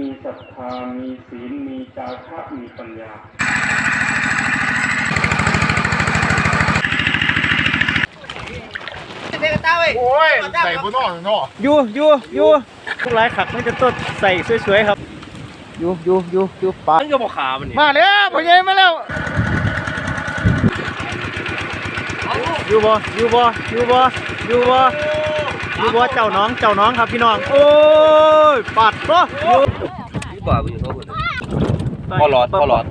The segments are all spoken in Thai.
มีศรัทธา มีศีล มีจาคะมีปัญญา โอ้ยใส่บนนอกเนาะอยู่อยู่อยู่ทุกหลายขักมันจะต้นใส่สวยๆครับ อยู่อยู่อยู่อยู่ปลามันก็บอกขามันนี่มาแล้วพ่อใหญ่มาแล้ว อยู่บ่อยู่บ่อยู่บ่อยู่บ่ อยู่บ่เจ้าน้องเจ้าน้องครับพี่น้อง โอ้ยปัดบ่อยู่ที่บ่าอยู่เขาคนพอหลอดพอหลอด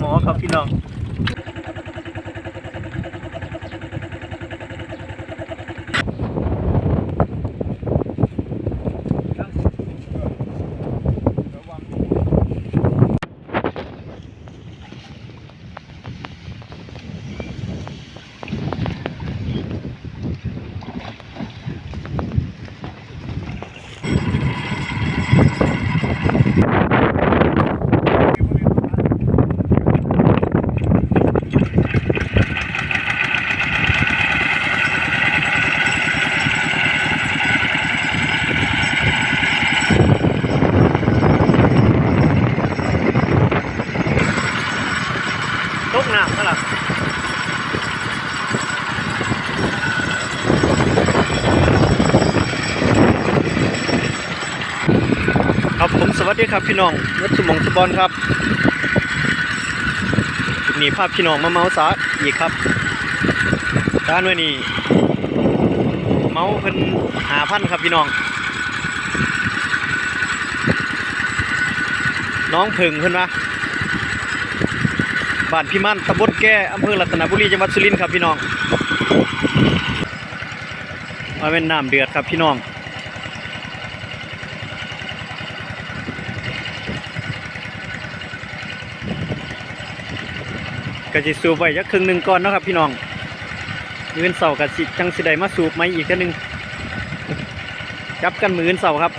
หมอครับพี่น้อง วัสดีครับพี่น้องวัดสมองสบอนครับนี้ภาพพี่น้องมาเมาสาอีกครับด้านว้นี่เมาเพิ่นหาพันครับพี่น้อง น้องผึ่งเพิ่นว่าบ้านพี่มั่นตำบลแก้อำเภอรัตนบุรีจังหวัดสุรินทร์ครับพี่น้องมาเป็นน้ำเดือดครับพี่น้อง ก็จะสูบไว้ยักครึ่งหนึ่งก่อนนะครับพี่น้องมืออนเสากับสิจังสิไดมาสูบไหมอีกแค่หนึ่งจับกันมือนเสาครับ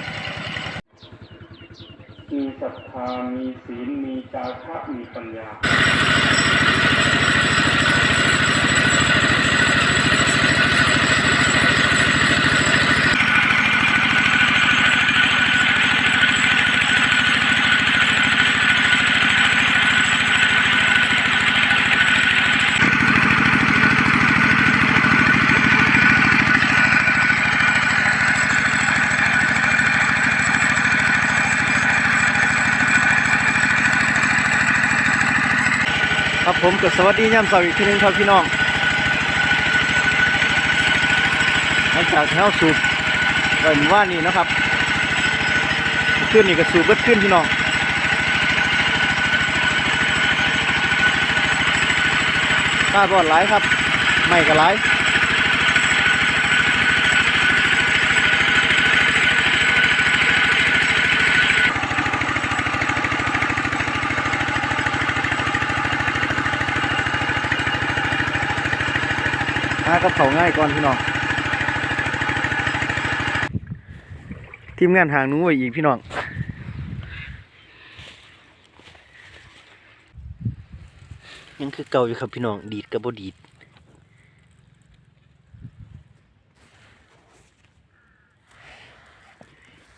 มีศรัทธามีศีลมีจาระมีปัญญา ครับผมก็สวัสดีย่ำเสาร์อีกทีนึงครับพี่น้องหลังจากแถวสูบไปเมื่อว่านี่นะครับ ขึ้นนี่ก็สูบก็ขึ้นพี่น้องตาบอดหลายครับ ไม่ก็หลาย หากับเขาง่ายก่อนพี่น้องทีมงานหางนู้ไว้อีกพี่น้องยังคือเก่าอยู่ครับพี่น้องดีดกับบดีด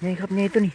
ไงครับไงตัวนี้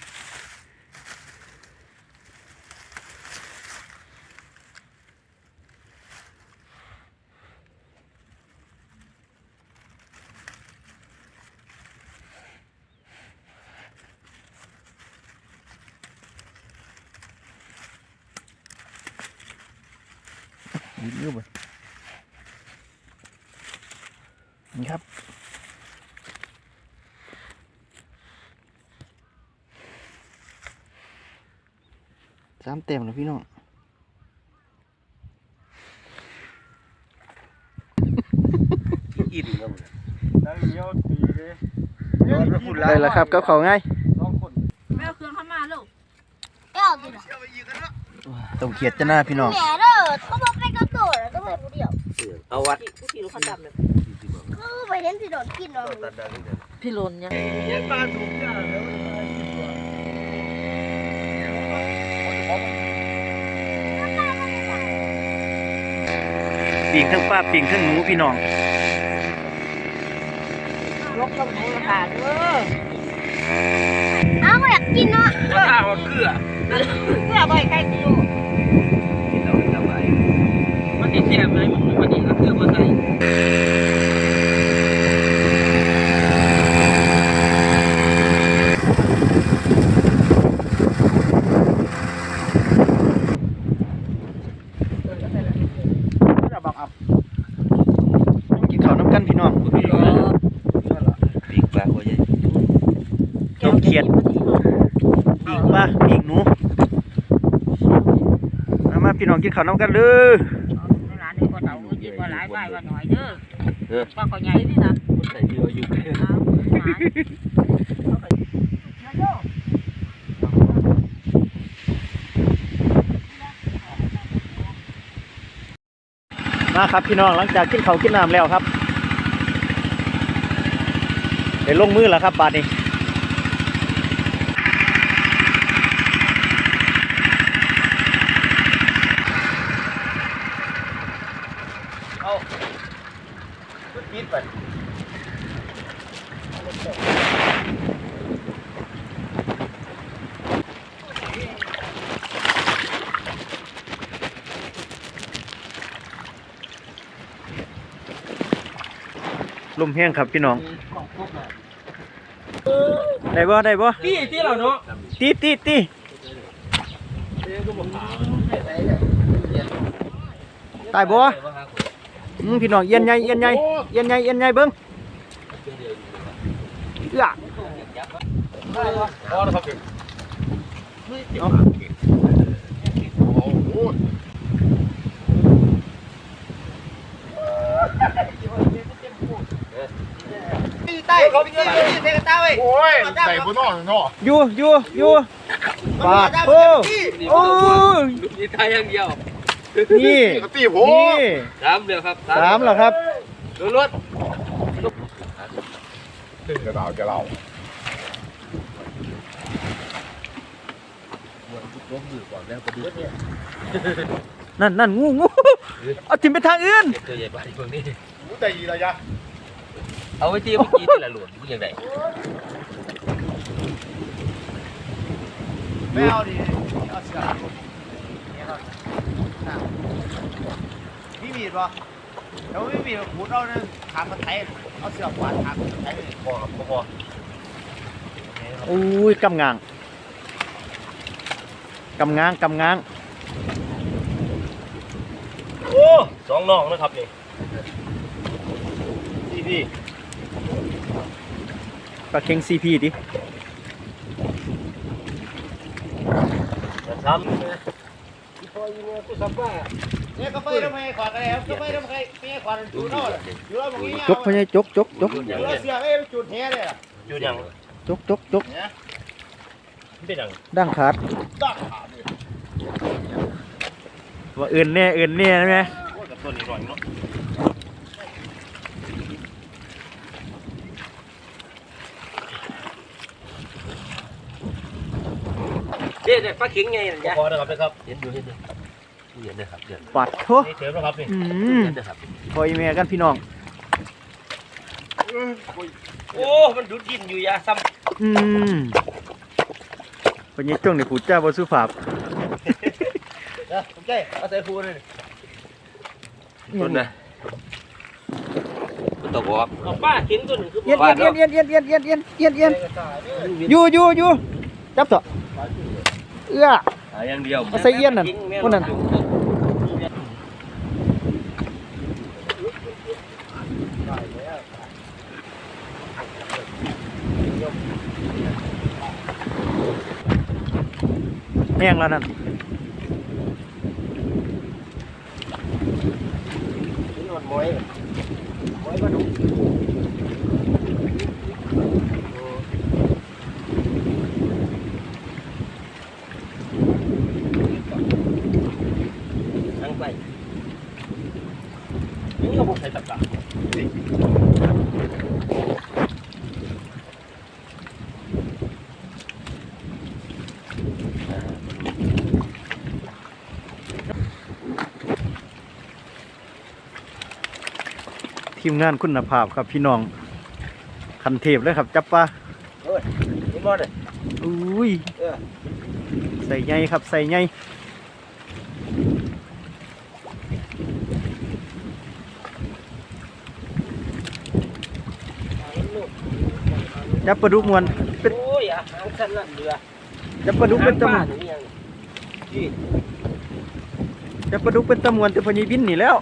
สามเต็มแล้วพี่น้องอินครับได้เยอะตีเลยได้แล้วครับกับเขาวง่ายไม่เอาเครื่องเข้ามาลูกไม่เอาดิล่ะต้องเขียดจะหน้าพี่น้องแหน่เด้อเขาบอกไปกระโดดแล้วก็ไปผู้เดียวเอาวัดพี่รู้คันดำเลยคือไปเห็นสิโดนกินเนาะตัดดังนี่พี่ลนยัง ปิ่งทั้งป้าปิ่งทั้งหนูพี่น้องลกลงหนูผ่านเด้ออ้าวอยากกินเนาะว่าข้าวมันเกลือเพื่อบ่อยใครกินอยู่กินแล้วมันจะไปมันจะแซ่บเลยมันจะเกลือมาใส่ จะบอกเอากินข้าวน้ำกันพี่น้อง ปีกปลาหัวใหญ่ ต้มเขียดปีกปลาปีกหนูมามา พี่น้องกินข้าวน้ำกันเลยร้านนี้ก็เต่ากินก็หลายใบว่าหน่อยเด้อว่าก็ใหญ่นี่นะใส่เยอะอยู่เอาหลายมาครับพี่น้องหลังจากกินข้าวกินน้ำแล้วครับได้ลงมือแล้วครับบาดนี้ มแห้งครับพี่น้องได้บ่ได้บ่ที่ที่เราเนาะตีตีตีตายบ่อืมพี่น้องเอีย็นใหญ่เอีย็นใหญ่เอีย็นใหญ่เอีย็นใหญ่เบิ่งเอื้อพอแล้วครับเอา โอ้โหใต้เขาไปกินที่เทกตาเว้ยโอ้ยใส่บนนอกเนาะอยู่อยู่อยู่ปาดโอ้โอ้ยนี่ไทยอย่างเดียวนี่กตีผมนี่สามเดียวครับสามแล้วครับรถจะเราจะเรานั่นนั่นงูงูเอาทิมไปทางอื่นตัวใหญ่ไปตรงนี้หูใจดีระยะ เอาไว้ที่เมื่อกี้ที่ละหลวงมันยังไงไม่เอาดิเอาเสือพี่มีดป่ะเดี๋ยวไม่มีดขูดเอาเนี่ยถามมาไทยเอาเสือขวานถามมาไทยเลยพอครับพออุ้ยกำงางกำงางกำงางโอ้สองน้องนะครับนี่ที่พี่ป ลาเค็งซีพีดิสามพออยู่เนี่ยกูสับว่าเนี่ยกาแฟทำไมขวานอะไรครับกาแฟทำไมไม่ขวานจูนเอาเลยจูนเอาตรงนี้จกพะเนี่ยจกจกจกจูนเอาเสือเอ้ยจูนแท้เลยอะอยู่ยังจกจกจกเป็นยังดั้งขาดดักขาดเลยว่าอื่นแน่อื่นแน่ใช่ไหมโอ้กับตัวนี้หน่อยเนาะ เด็ดปลาเข็งไงนะจ๊ะพอนะครับนะครับเห็นอยู่เห็นอยู่เห็นนะครับเห็นปัดโถนี่เถิมนะครับนี่อืมเห็นนะครับพอยแม่กันพี่น้องโอ้ มันดูดกินอยู่ยาซ้อืมวันนี้จ้องในผูดจ้าบสุภาพเดี๋ยวผมใจเอาใส่ฟูเลยำต้นนะมันตกออกเอาป้าเข็งตัวหนึ่งคือเอียนเอียนเอียนเอียนเอียนเอียนเอียนเอียนเอียนอยู่อยู่อยู่จับต่อเอื้อหาอย่างเดียวเอาใส่เอี้ยนนั่นคนนั้นแห้งแล้วนั่นทั้งไปนี่ก็บุกใส่ตะกร้า ทีมงานคุณภาพครับพี่น้องคันเทพเลยครับ จับปลานี่บ่เนี่ยอุ้ยเออใส่ใหญ่ครับใส่ใหญ่จับปลาดุกมวนเป็นโอ้ยอาหารสั้นละเรือจับปลาดุกเป็นตะมวนนี่ยังนี่จับปลาดุกเป็นตะมวนแต่พญบินนี่แล้ว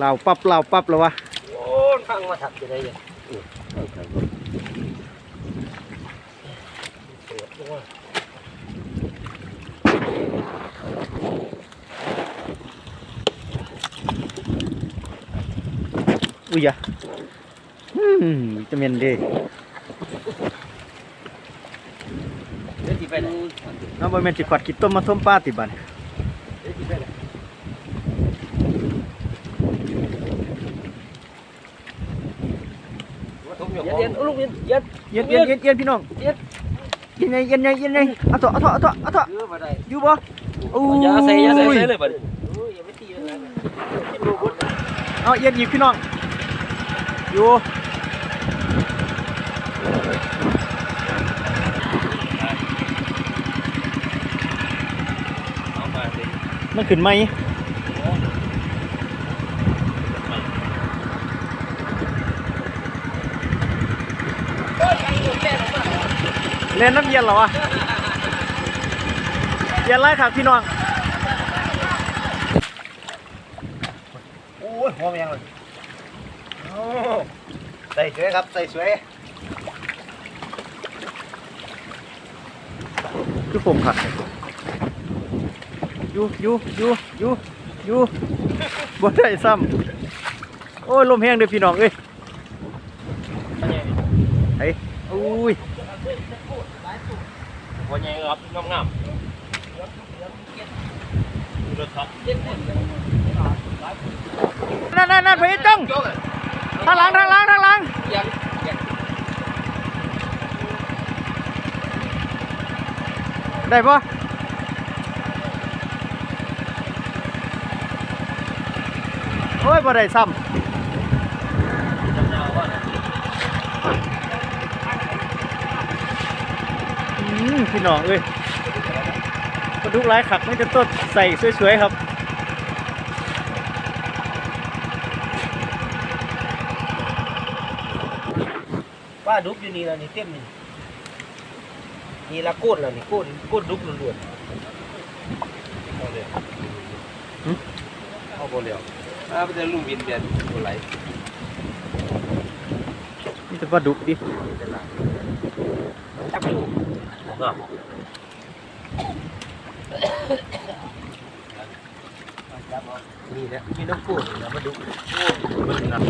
เหล่าปับเหล่าปับแล้ววะโอ้ยฟังมาถักจะได้ยังเออเอาครับเปิดตัวอุ้ยอะอืมจะเมนเด้เดี๋ยวสิไปไหนน้องบอยแมนจิขวัดกินต้มมาท่มป้าติบัน เดี๋ยวสิไปไหนเย็นเย็นลูกเย็นเย็นเย็นเย็นเย็นเย็นพี่น้องเย็นเย็นไงเย็นไงเย็นไงเอาเถอะเอาเถอะเอาเถอะเอาเถอะเยอะมาได้อยู่บ่อู้อย่าใส่อย่าใส่ยเลยบัดโอ้ยอย่าไปตีเลยนะกินดูบุญเอาเย็นอีกพี่น้องอยู่เอามาสิมันขึ้นไหม เล่นน้ำเย็นเหรอวะเย็นไรครับพี่น้องโอ้ยหัวแมงเลยโอ้ใส่สวยครับใส่สวยคือผมค่ะอยู่อยู่อยู่อยู่อยู่บ่ได้ซ้ำโอ้ยลมแห้งเด้อพี่น้องเอ้ยไอ้อุ้ย หัวใหญ่ครับงาม นั่นนั่นนั่นไปจ้งทางหลังทางหลังทางหลังๆยังได้ปะโอ้ยบ่ได้ซ้ำพี่น้องเอ้ยปลาดุกหลายขักไม่จะต้นใส่สวยๆครับ ป้าดุกอยู่นี่แล้วนี่เต็มนี่นี่ละโกดแล้วนี่โกดโกดดุกล้วนๆเอาเลยเอาบ่แล้วอ่าไปเจอลุงวินเบียนบ่ไหลนี่จะปลาดุกดิจับอยู่งามนี่แหละมีน้ำโกดนี่นะมาดุโอ้มันงัด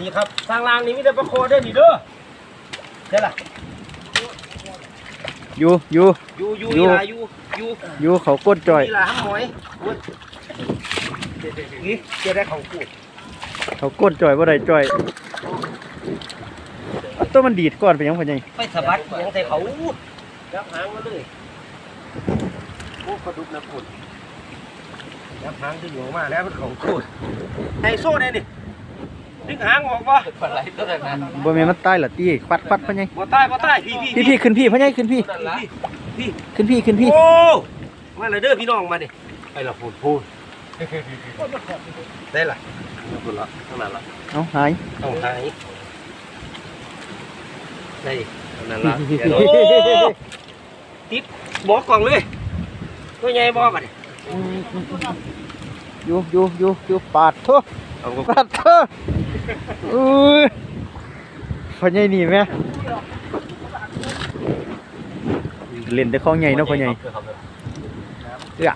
นี่ครับทางล่างนี่มีแต่ปลาโคได้อนี่เด้อ ใช่ล่ะอยู่อยู่อยู่อยู่อยู่อีหลาอยู่อยู่อยู่เขาก้นจ่อยอีหลาห้ามหมอยอุ้ยนี่จะได้ของกูเขาก้นจ่อยว่าได้จ่อยเอาตัวมันดีดก่อนไปยังพอยังไปสะบัดยังใส่เขาอูดยับหางมาเลยโอ้กระดุกนะคุณยับหางดึงออกมาแล้วมันของกูไฮโซ่เนี่ยนี่ ดึงหางออกวะปลาไหลตัวนั้นบ่แม่นมันตายละตีปัดปัดพอยังบ่ใต้บ่ใต้พี่พี่พี่พี่ขึ้นพี่พอยังขึ้นพี่พี่ขึ้นพี่ขึ้นพี่โอ้มาเลยเด้อพี่น้องมาดิไปละพูดพูดได้ละพูดละข้างนั้นละเอาหายต้องหายได้นั่นละโอ้ติดบอกกล่องเลยตัวใหญ่บอกมาดิอยู่อยู่อยู่อยู่ปาดโทเอาปาดโท อุ้ยพอยังนี่แม่เล่นแต่ของใหญ่เนาะพอยังเอ้อ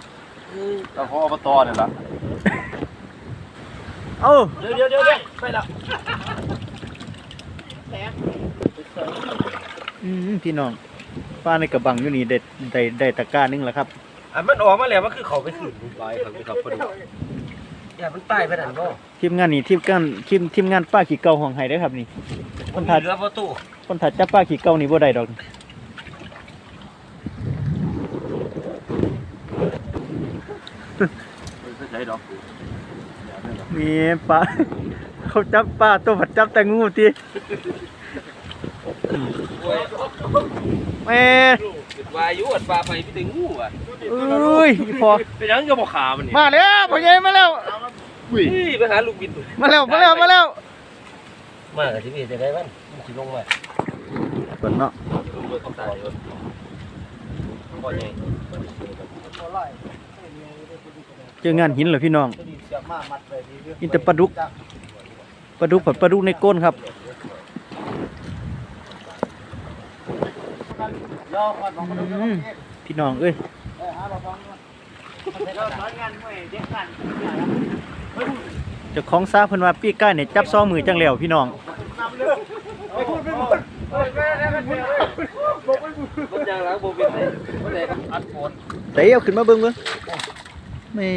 ต้องขออบตเนี่ยล่ะเอ้าเดี๋ยวเดี๋ยวเดี๋ยวไปละอืมพี่น้องป้าในกระบังอยู่นี่ได้ได้ได้ตะกร้าหนึงแล้วครับอะมันออกมาแล้วมันคือเขาไปขืนลอยครับครับพอดี อย่ามันตายไปนั่นบ่ทีมงานนี่ทีมงานทีมทีมงานป้าขี้เก่าของไห้เด้อครับนี่มันมีเรือประตูคนถัดจับป้าขี้เก่านี่บ่ได้ดอกไม่ใช่ดอกมีป้า เขาจับปลาตัวผัดจับแต่งูทีแม่ วายุอัดปลาไปพี่ถึงงูอะเอ้ยอีพอเป็นยังก็บอกขามันนี่มาแล้วพ่อใหญ่มาแล้วนี่ไปหาลูกบินมาแล้วมาแล้วมาแล้วมากับที่พี่จะได้บ้านมันสิลงมาเปิดเนาะลงมือต้องตายอยู่พ่อใหญ่เจองานหินเหรอพี่น้องตัวนี้เสียบมามัดไว้ดีอินเตอร์ปลาดุกปลาดุกผัดปลาดุกในก้นครับ ยอก่อนของมันอืมพี่น้องเอ้ยเออหาเราฟังก่อนเราสอนงานไว้เด็กกันเจ้าของซาเพิ่นว่าปี้ก้ายเนี่ยจับซองมือจังแล้วพี่น้องไปพูดไปพูดเฮ้ยแม่แม่แม่รถยางล้างโบเป็นเลยรถแดงอัดโคนเต๋เอาขึ้นมาเบิ่งเบิ่งแม่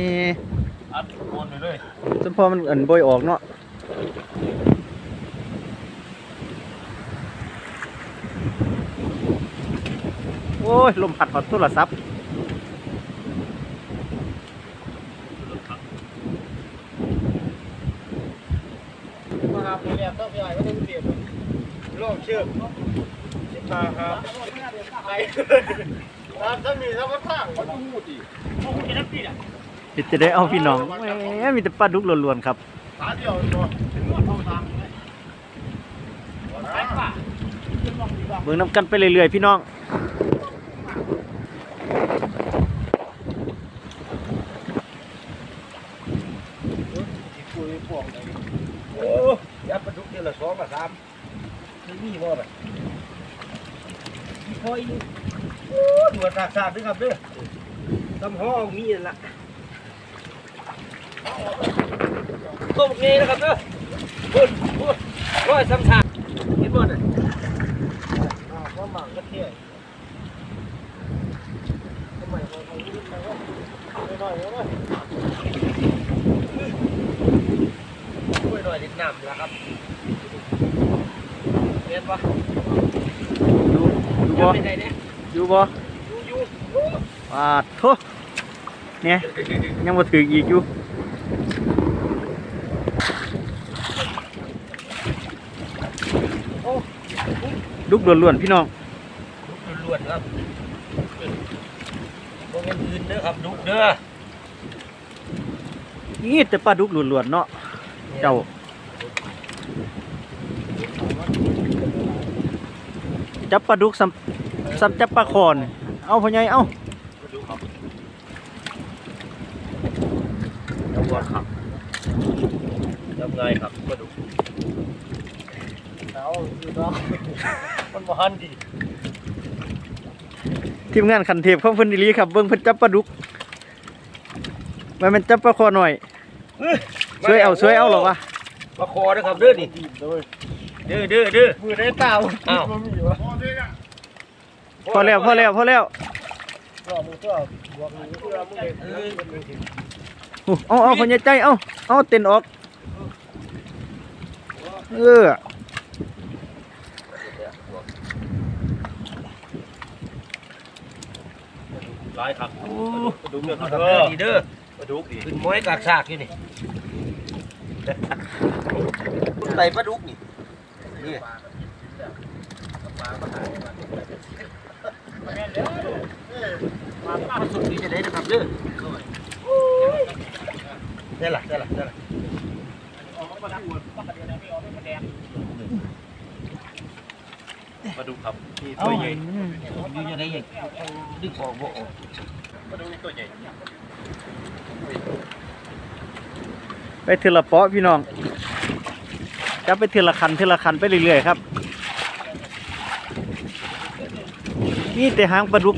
อัดโคนไปเลยจนพอมันอันบ่อยออกเนาะ โอ้ย ลมพัดหอดโทรศัพท์มาหาผู้เรียนต้องพี่ใหญ่ก็ต้องเปลี่ยนโลกเชื่อมสิบห้าครับไปตามถ้ามีถ้ามันพังมันต้องหูดิเดี๋ยวจะได้เอาพี่น้องแหมมีแต่ปลาดุกล้วนๆครับขาเดียวตัวต้องตามเบิ่งน้ำกันไปเรื่อยๆพี่น้อง คุยพวกเลยโอ้ยัดปลาดุกเดือนละสองกับสามนี่มีบ่แบบ พออีโอ้ดวดราคาด้วยครับเด้อตำห้องมีนั่นละต้มเงยนะครับเด้อพูดพูดร้อยสามชาเห็นบ่เนี่ยอ่าหมั่งก็เที่ยทำไมพอเขาวิ่งมาว่าไม่น้อยไม่น้อยช่วยหน่อยดินน้ำนะครับ เรียนปะอยู่อยู่บ่ไม่ได้เนี่ยอยู่บ่อยู่อยู่ปาดโทเนี่ยยังบ่ถึงอีกอยู่ดุกล้วนๆพี่น้องล้วนๆครับบ่เป็นอื่นเด้อครับดุกเด้อนี่แต่ปลาดุกล้วนๆเนาะเจ้า จับปลาดุกซ้ำซ้ำจับปลาคอน เอาพ่อใหญ่เอาจับวัดครับจับไงครับมาดูเอาอยู่เนาะมันบ่หันดีทีมงานขันเทพของเพิ่นอีหลีครับเบิ่งเพิ่นจับปลาดุกมันเป็นจับปลาคอหน่อยช่วยเอาช่วยเอาหรอวะมาคอนะครับเด้อนี่เด้อเด้อเด้อมือได้เปล่าอ้าวมันมีวะ พอแล้วพอแล้วพอแล้วก็มือก็บวกมือเพื่อมือเด็กเอออู้เอาเอาพ่อใหญ่ใจเอาเอาเต้นออก เออหลายครับโอ้มาดูเด้อครับเด้อดีเด้อมาดูดีขึ้นม้อยกากซากอยู่นี่ไต่ปลาดุกนี่นี่ มาสุดนี้จะได้นะครับเด้อได้ละได้ละได้ละมาดูครับมีเอาตัวใหญ่อืมอยู่ยังไงใหญ่ดึกออกบ่ออกมาดูตัวใหญ่ไปเทอละเปาะพี่น้องจับไปเทอละคันเทอละคันไปเรื่อยๆครับ นี่แต่หางปลาดุก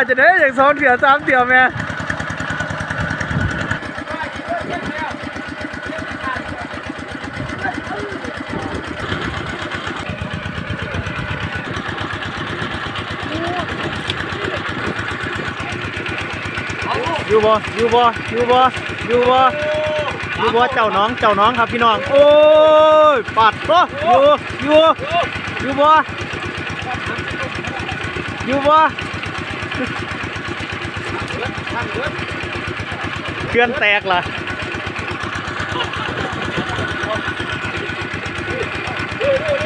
จับปลาจะได้อย่างสองเถื่อสามเถื่อแม่อยู่บ่อยู่บ่อยู่บ่อยู่บ่อยู่บ่เจ้าน้องเจ้าน้องครับพี่น้อง โอ้ยปัดบ่อยู่อยู่อยู่บ่อยู่บ่ เคลื่อนแตกล่ะใก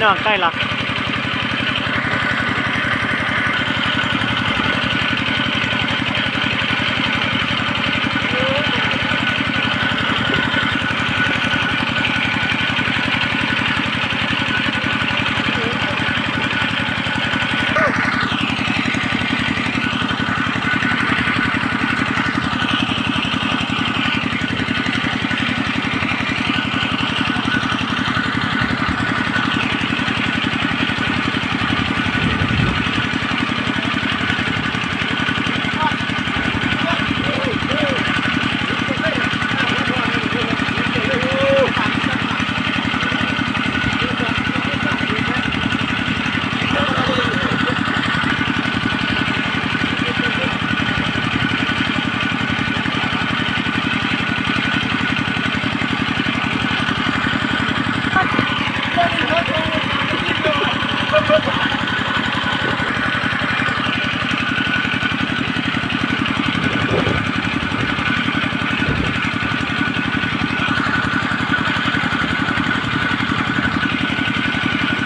พี่น้องใกล้และ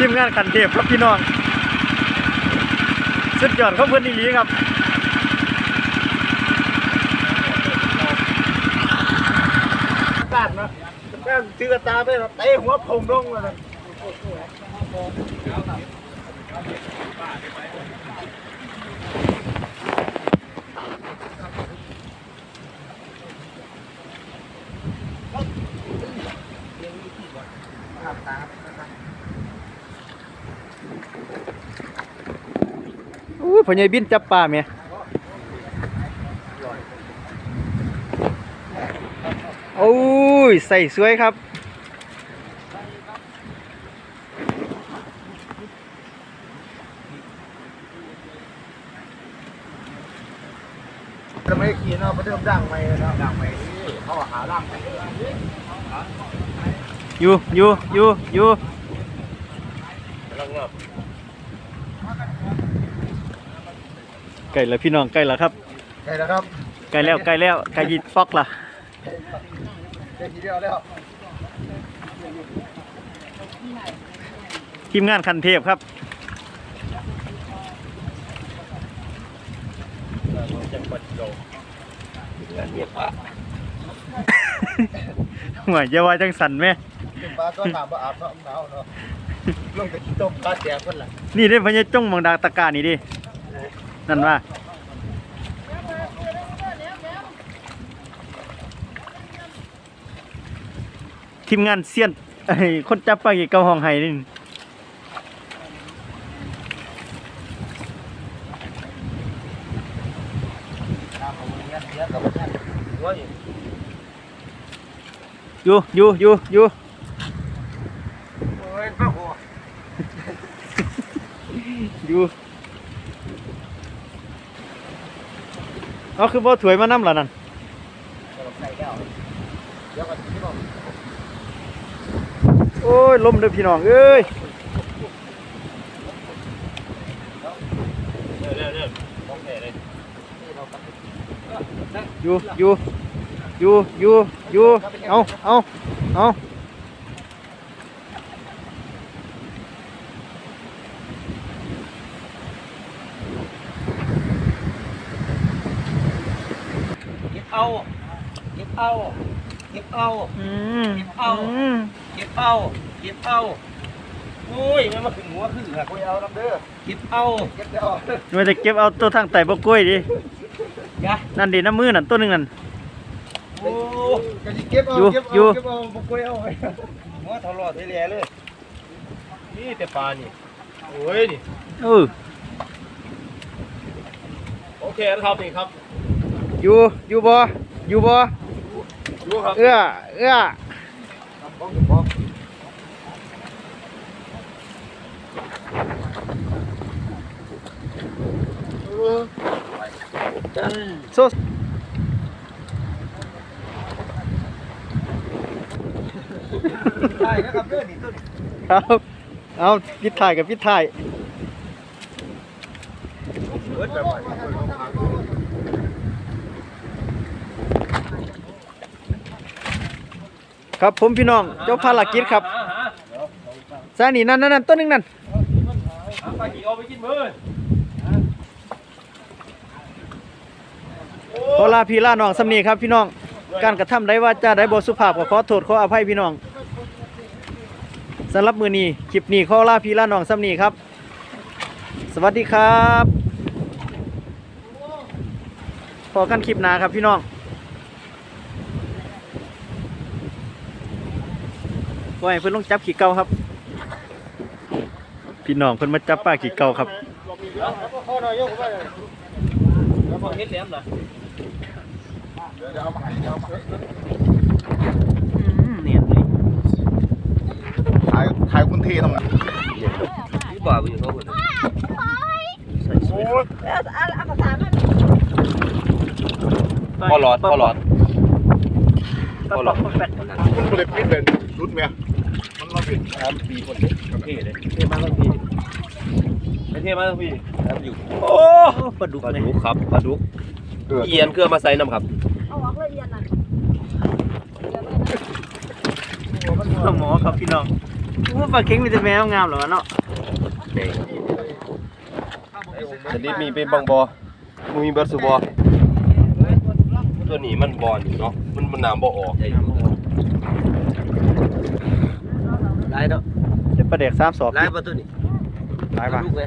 ทีมงานขันเทพครับพี่น้องสุดยอดของเพื่อนอีหลีครับกาดนะแม่งถือกระตาไปเตะหัวผมลงเลย พ่อใหญ่บินจับปลาเมียโอ้ย ใส่สวยครับ จะไม่ขี่เนาะมาเริ่มดังไปเนาะดังไปเขาหาดังไปอยู่อยู่อยู่อยู่ใกล้ แล้วพี่น้องใกล้แล้วครับใช่แล้วครับใกล้แล้วใกล้แล้วใกล้ยิดฟอกละได้ทีเดียวแล้วทีมงานคันเทพครับหวยจะว่าจังสันไหมขึ้นฟ้าก็ถามว่าอาบน้ำหนาวเนาะลงไปต้มปลาแดกคนละนี่ได้พญาจ้องมองดาตะกร้านี่ดิ นั่นว่าทีมงานเซียนไอ้คนจับปลากี่เกาห้องไห้นี่อยู่อยู่อยู่อยู่อยู่ โอ้ยป้าหัว อยู่ เอาคือบ่ถวยมานํล่ะนั่นใส่แล้วเดี๋ยวก่อนพี่นโอ้ยลมเด้อพี่น้องเอ้ยอยู่อยู่อยู่อยู่อยู่เอาเอาเอา เก็บเอาเก็บเอาเก็บเอาอืมเอาอืมเก็บเอาเก็บเอาโอ้ยมันมาขึ้นหัวขึ้นหักกูเอาลำเด้อเก็บเอาเก็บเอาไม่ได้เก็บเอาตัวทางไต่บ่กล้วยดิยะนั่นดิน้ำมือนั่นตัวหนึงนั่นโอ้ก็จะเก็บเอาอยู่เก็บอยู่เอาเก็บเอาบุกไปเอาไว้หัวทะเลาะทะเลเลยนี่แต่ปลานี่โอ้ยนี่เออโอเคครับนี่ครับ อยู่อยู่บ่อยู่บ่ดูครับเอื้อเอื้อโซใช่นะครับเด้อนี่ต้นเอาเอาปิดถ่ายกับปิดถ่าย เบิดแบบไหน ครับผมพี่น้องเจ้าภารกิจครับซานี่นั่นนั่นนั่นตัวหนึงนั่นปกี่เอาไปกินมือขอลาพี่ลาน้องสำนีครับพี่น้อง การกระทำได้ว่าจะได้บ่สุภาพขอโทษขออภัยพี่น้องสำหรับมือนี้คลิปนี้ขอลาพี่ลาน้องสำนีครับ สวัสดีครับพอกันคลิปหนาครับพี่น้อง ก็ให้เพิ่นลงจับขี่เก่าครับ พี่น้องเพิ่นมาจับป้าขี่เก่าครับข้อหน่อยยกไปแล้วพอเฮ็ดแหลมน่ะอืมเนียนเลยถ่ายถ่ายคุณเททำไงพี่บ่าวอยู่เขาเพิ่นใส่สวยแล้วเอาเอาภาษามันพอหลอดพอหลอดปลาปลาปลาแปดคุณก็เลยปิดเป็นรุดไหมมั นมาปิดสามปีคนเทเลยเทมาทั้งพี่ไม่เทมาทั้งพี่ครับอยู่โอ้ปลาดุกปลาดุกครับปลาดุกเอียนเครื่องมาใส่น้ำครับเอาออกเลยเรียนนั่นหมอครับพี่น้องว่าปลาเค็งมีแต่แมวงามเหรอวะเนาะชนิดมีเป็นบางบอมึงมีเบิร์ดสุบอตัวนี้มันบอลอยู่เนาะมันมันน้ำบ่ออก ได้เนาะเดี๋ยวปลาเด็กสามสอบได้ป่ะตัวนี้ได้ปะลูกเลย